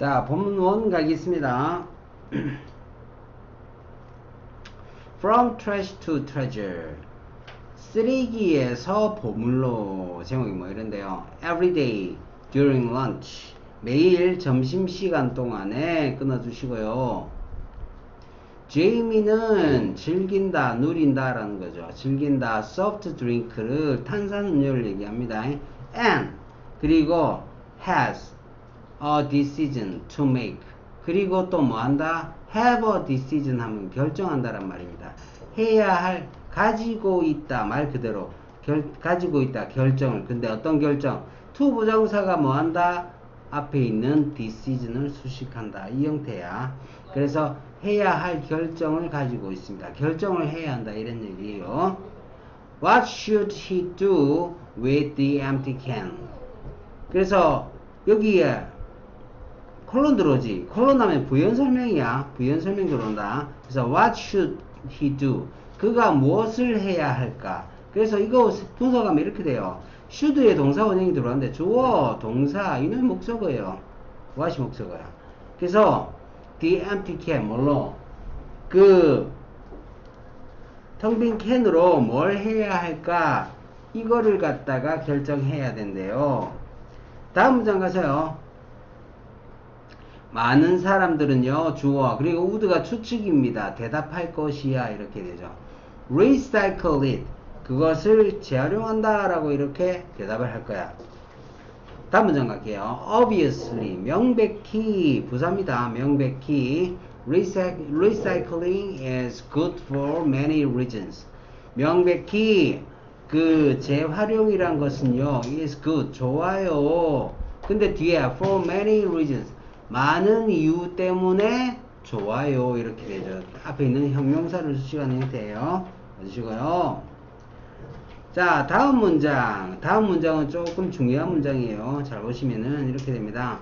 자, 본문 원 가겠습니다. From trash to treasure. 쓰레기에서 보물로 제목이 뭐 이런데요. Every day during lunch. 매일 점심시간 동안에 끊어주시고요. 제이미는 즐긴다, 누린다 라는 거죠. 즐긴다, soft drink를 탄산음료를 얘기합니다. and 그리고 has a decision to make 그리고 또 뭐 한다? have a decision 하면 결정한다란 말입니다. 해야 할 가지고 있다 말 그대로 결, 가지고 있다 결정을 근데 어떤 결정? to 부정사가 뭐 한다? 앞에 있는 decision을 수식한다 이 형태야. 그래서 해야 할 결정을 가지고 있습니다. 결정을 해야 한다 이런 얘기예요. What should he do with the empty can? 그래서 여기에 콜론 들어오지. 콜론 하면 부연 설명이야. 부연 설명 들어온다. 그래서 what should he do? 그가 무엇을 해야 할까? 그래서 이거 분석하면 이렇게 돼요. should의 동사 원형이 들어왔는데 주어, 동사, 이는 목적어예요. what이 목적어야. 그래서 the empty can 뭘로? 그 텅 빈 캔으로 뭘 해야 할까? 이거를 갖다가 결정해야 된대요. 다음 문장 가세요. 많은 사람들은요, 주어, 그리고 우드가 추측입니다. 대답할 것이야. 이렇게 되죠. recycle it. 그것을 재활용한다. 라고 이렇게 대답을 할 거야. 다음 문장 갈게요. obviously. 명백히. 부사입니다. 명백히. Recy- recycling is good for many reasons. 명백히 그 재활용이란 것은요 is good 좋아요 근데 뒤에 for many reasons 많은 이유 때문에 좋아요 이렇게 되죠 앞에 있는 형용사를 수식하는 형태예요 봐주시고요 자 다음 문장 다음 문장은 조금 중요한 문장이에요 잘 보시면은 이렇게 됩니다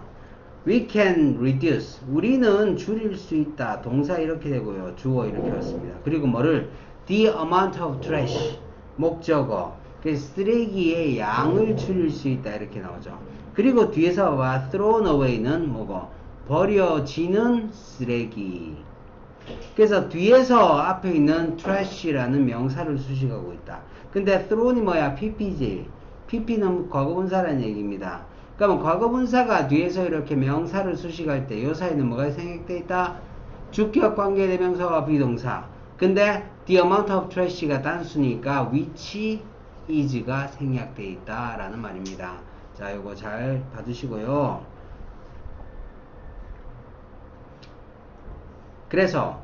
We can reduce. 우리는 줄일 수 있다. 동사 이렇게 되고요. 주어 이렇게 왔습니다. 그리고 뭐를 the amount of trash. 목적어. 그 쓰레기의 양을 줄일 수 있다. 이렇게 나오죠. 그리고 뒤에서 와 thrown away는 뭐고? 버려지는 쓰레기. 그래서 뒤에서 앞에 있는 trash라는 명사를 수식하고 있다. 근데 thrown이 뭐야? pp지. pp는 과거분사라는 얘기입니다. 그러면 과거분사가 뒤에서 이렇게 명사를 수식할 때 요 사이는 뭐가 생략되어 있다? 주격 관계대명사와 비동사. 근데 the amount of trash가 단수니까 which is가 생략되어 있다라는 말입니다. 자, 요거 잘 봐두시고요. 그래서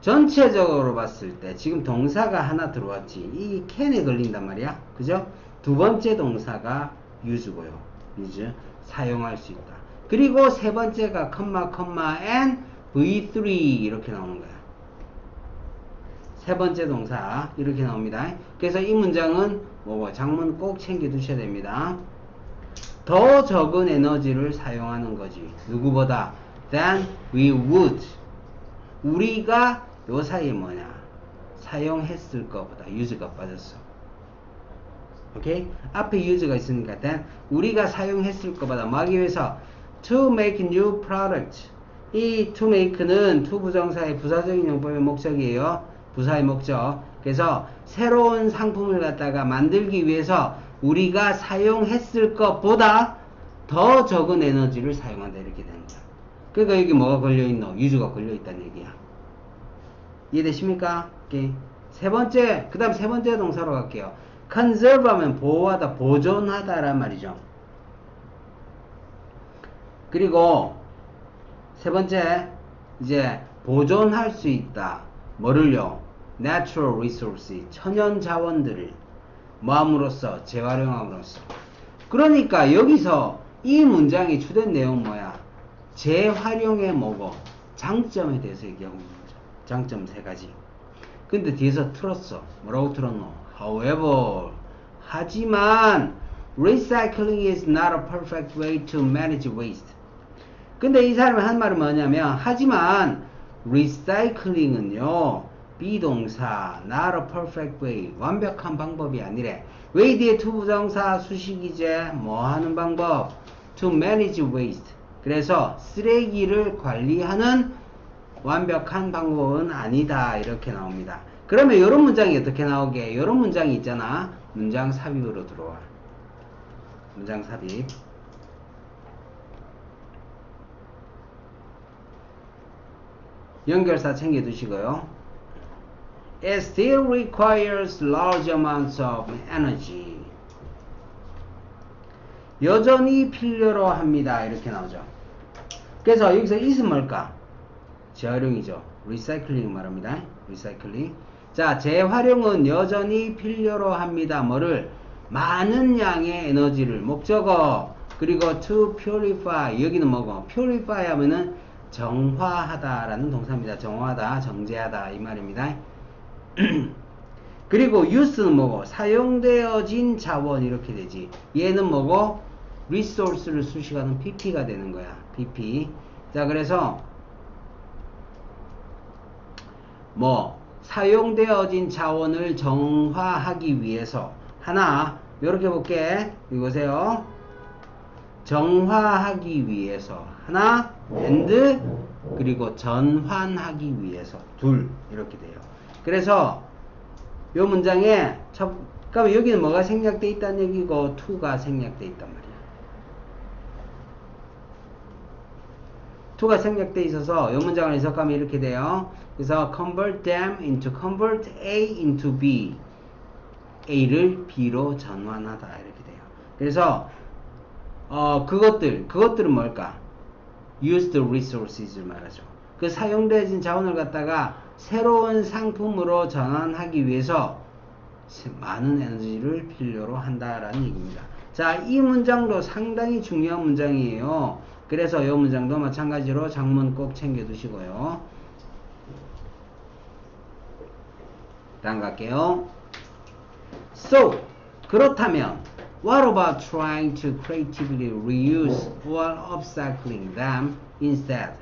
전체적으로 봤을 때 지금 동사가 하나 들어왔지. 이 캔에 걸린단 말이야. 그죠? 두 번째 동사가 use고요. use 사용할 수 있다. 그리고 세 번째가 컴마 컴마 and v3 이렇게 나오는 거야. 세 번째 동사 이렇게 나옵니다. 그래서 이 문장은 뭐고 장문 꼭 챙겨 두셔야 됩니다. 더 적은 에너지를 사용하는 거지. 누구보다 than we would. 우리가 요 사이에 뭐냐? 사용했을 것보다 use가 빠졌어. 오케이? 앞에 use가 있으니까 then 우리가 사용했을 것보다 뭐 하기 위해서 to make new product. 이 to make는 to 부정사의 부사적인 용법의 목적이에요. 부사의 목적. 그래서 새로운 상품을 갖다가 만들기 위해서 우리가 사용했을 것보다 더 적은 에너지를 사용한다 이렇게 거야. 그러니까 여기 뭐가 걸려있노? 유주가 걸려있다는 얘기야. 이해되십니까? 세 번째, 그 다음 세 번째 동사로 갈게요. conserve 하면 보호하다, 보존하다란 말이죠. 그리고 세 번째, 이제 보존할 수 있다. 뭐를요? natural resource, 천연 자원들을 뭐함으로써 재활용함으로써. 그러니까 여기서 이 문장이 주된 내용 뭐야? 재활용의 뭐고 장점에 대해서 얘기하고 있는 거죠. 장점 세 가지. 근데 뒤에서 틀었어. 뭐라고 틀었노? However, 하지만 recycling is not a perfect way to manage waste. 근데 이 사람이 한 말은 뭐냐면 하지만 recycling은요 비동사 not a perfect way 완벽한 방법이 아니래 way 뒤에 to 부정사 수식이제 뭐 하는 방법 to manage waste 그래서 쓰레기를 관리하는 완벽한 방법은 아니다. 이렇게 나옵니다. 그러면 이런 문장이 어떻게 나오게? 이런 문장이 있잖아. 문장 삽입으로 들어와. 문장 삽입. 연결사 챙겨두시고요. It still requires large amounts of energy. 여전히 필요로 합니다. 이렇게 나오죠. 그래서 여기서 is은 뭘까? 재활용이죠. 리사이클링 말합니다. 리사이클링. 자, 재활용은 여전히 필요로 합니다. 뭐를? 많은 양의 에너지를 목적어 그리고 to purify 여기는 뭐고? purify 하면은 정화하다라는 동사입니다. 정화하다, 정제하다 이 말입니다. 그리고 use는 뭐고? 사용되어진 자원 이렇게 되지. 얘는 뭐고? Resource를 수식하는 pp가 되는 거야. pp. 자, 그래서 뭐 사용되어진 자원을 정화하기 위해서 하나 이렇게 볼게 이거세요 정화하기 위해서 하나 and 그리고 전환하기 위해서 둘 이렇게 돼요 그래서 이 문장에 첫 그러면 여기는 뭐가 생략돼 있다는 얘기고 to가 생략돼 있단 말이야 to가 생략돼 있어서 이 문장을 해석하면 이렇게 돼요. 그래서 convert them into convert A into B. A를 B로 전환하다 이렇게 돼요. 그래서 어 그것들 그것들은 뭘까? use the resources를 말하죠. 그 사용되어진 자원을 갖다가 새로운 상품으로 전환하기 위해서 많은 에너지를 필요로 한다라는 얘기입니다. 자, 이 문장도 상당히 중요한 문장이에요. 그래서 이 문장도 마찬가지로 장문 꼭 챙겨 두시고요. 다음 갈게요. So, 그렇다면 What about trying to creatively reuse or upcycling them instead?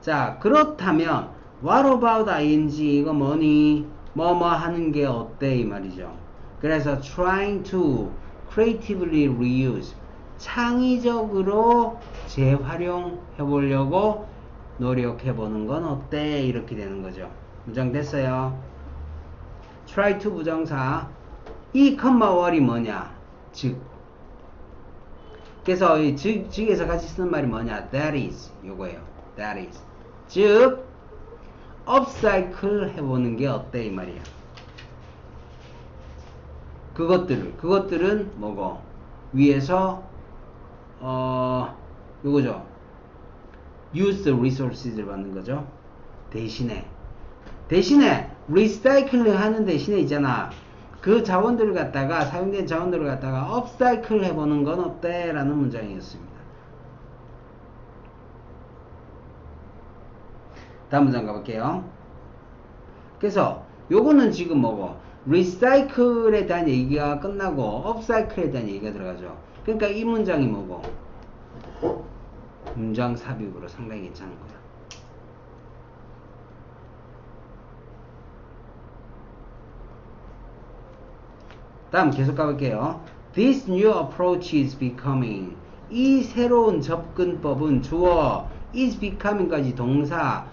자, 그렇다면 What about ing 이거 뭐니? 뭐뭐 하는 게 어때 이 말이죠. 그래서 trying to creatively reuse 창의적으로 재활용해 보려고 노력해 보는 건 어때? 이렇게 되는 거죠. 문장 됐어요. try to 부정사 이 컴마 월이 뭐냐? 즉 그래서 이 즉, 즉에서 같이 쓰는 말이 뭐냐? that is 요거예요. that is 즉 업사이클 해보는 게 어때 이 말이야. 그것들을 그것들은 뭐고 위에서 어 요거죠. use resources를 받는 거죠. 대신에 대신에 리사이클링 하는 대신에 있잖아. 그 자원들을 갖다가 사용된 자원들을 갖다가 업사이클 해보는 건 어때? 라는 문장이었습니다. 다음 문장 가볼게요. 그래서 요거는 지금 뭐고 리사이클에 대한 얘기가 끝나고 업사이클에 대한 얘기가 들어가죠. 그러니까 이 문장이 뭐고 문장 삽입으로 상당히 괜찮은 거야. 다음 계속 가볼게요. This new approach is becoming. 이 새로운 접근법은 주어 is becoming까지 동사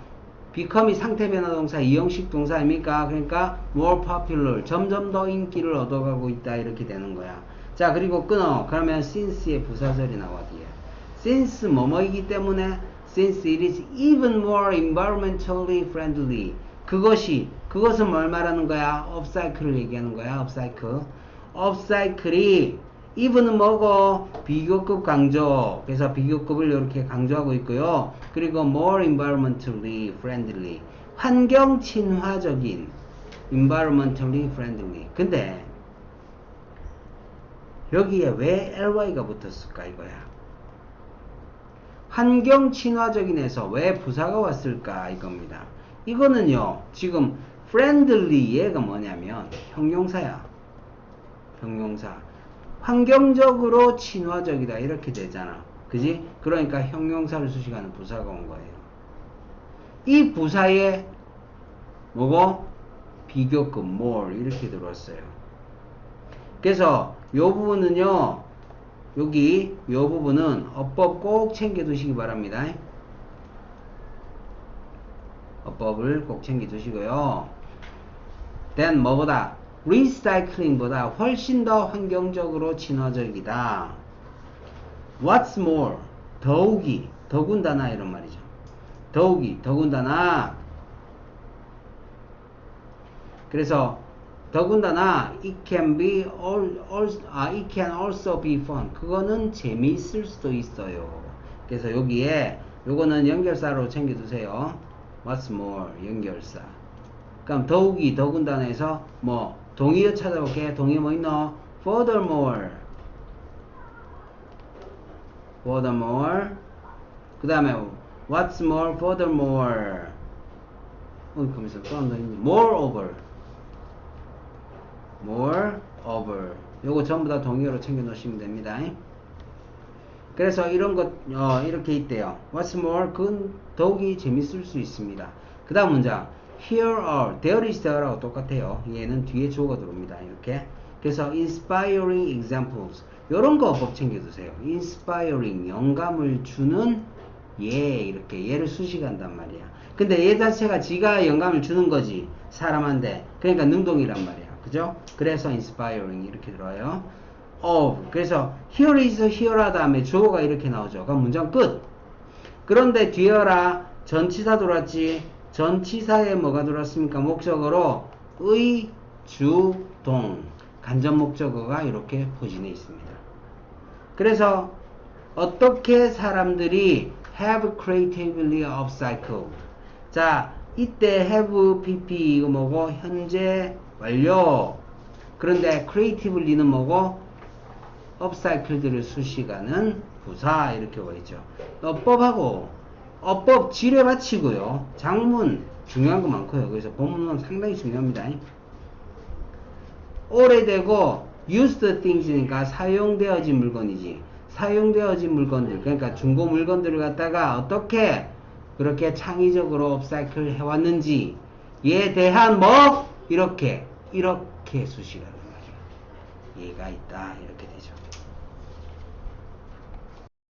become이 상태 변화 동사 이형식 동사 아닙니까? 그러니까 more popular 점점 더 인기를 얻어가고 있다 이렇게 되는 거야. 자 그리고 끊어 그러면 since의 부사절이 나와 뒤에 since 뭐뭐이기 때문에 since it is even more environmentally friendly 그것이 그것은 뭘 말하는 거야? 업사이클을 얘기하는 거야. 업사이클 업사이클이 even은 뭐고 비교급 강조 그래서 비교급을 이렇게 강조하고 있고요 그리고 more environmentally friendly 환경 친화적인 environmentally friendly 근데 여기에 왜 ly가 붙었을까 이거야? 환경 친화적인에서 왜 부사가 왔을까 이겁니다. 이거는요 지금 friendly 얘가 뭐냐면 형용사야. 형용사. 환경적으로 친화적이다 이렇게 되잖아. 그지? 그러니까 형용사를 수식하는 부사가 온 거예요. 이 부사에 뭐고? 비교급 more 이렇게 들어왔어요. 그래서 요 부분은요 여기 요 부분은 어법 꼭 챙겨 두시기 바랍니다. 어법을 꼭 챙겨 두시고요. then 뭐보다 리사이클링보다 훨씬 더 환경적으로 친화적이다. What's more 더욱이 더군다나 이런 말이죠. 더욱이 더군다나 그래서 더군다나 it can be all, all 아 it can also be fun 그거는 재미있을 수도 있어요. 그래서 여기에 요거는 연결사로 챙겨 두세요. What's more 연결사. 그럼 더욱이 더군다나에서 뭐 동의어 찾아볼게. 동의어 뭐 있노? Furthermore. Furthermore. 그 다음에 What's more? Furthermore. 어, 거기서 또한더 있네. Moreover. Moreover. 요거 전부 다 동의어로 챙겨 놓으시면 됩니다. 그래서 이런 것, 어, 이렇게 있대요. What's more? 그건 더욱이 재밌을 수 있습니다. 그 다음 문장. Here are, there is there하고 똑같아요. 얘는 뒤에 주어가 들어옵니다. 이렇게. 그래서 inspiring examples. 요런 거 법 챙겨두세요. inspiring, 영감을 주는 얘, 이렇게 얘를 수식한단 말이야. 근데 얘 자체가 지가 영감을 주는 거지. 사람한테. 그러니까 능동이란 말이야. 그죠? 그래서 inspiring 이렇게 들어요. of. 그래서 here is here하 다음에 주어가 이렇게 나오죠. 그럼 문장 끝. 그런데 뒤어라 전치사 들어왔지. 전치사에 뭐가 들어왔습니까? 목적어로 의, 주, 동. 간접 목적어가 이렇게 포진해 있습니다. 그래서 어떻게 사람들이 have creatively upcycled. 자, 이때 have pp 이거 뭐고 현재 완료. 그런데 creatively는 뭐고 upcycled를 수식하는 부사 이렇게 와 있죠. 어법하고 어법 지뢰 바치고요. 장문 중요한 거 많고요. 그래서 본문은 상당히 중요합니다. 오래되고 used things니까 사용되어진 물건이지. 사용되어진 물건들, 그러니까 중고 물건들을 갖다가 어떻게 그렇게 창의적으로 업사이클 해왔는지에 대한 뭐 이렇게 이렇게 수식하는 말이야. 얘가 있다 이렇게 되죠.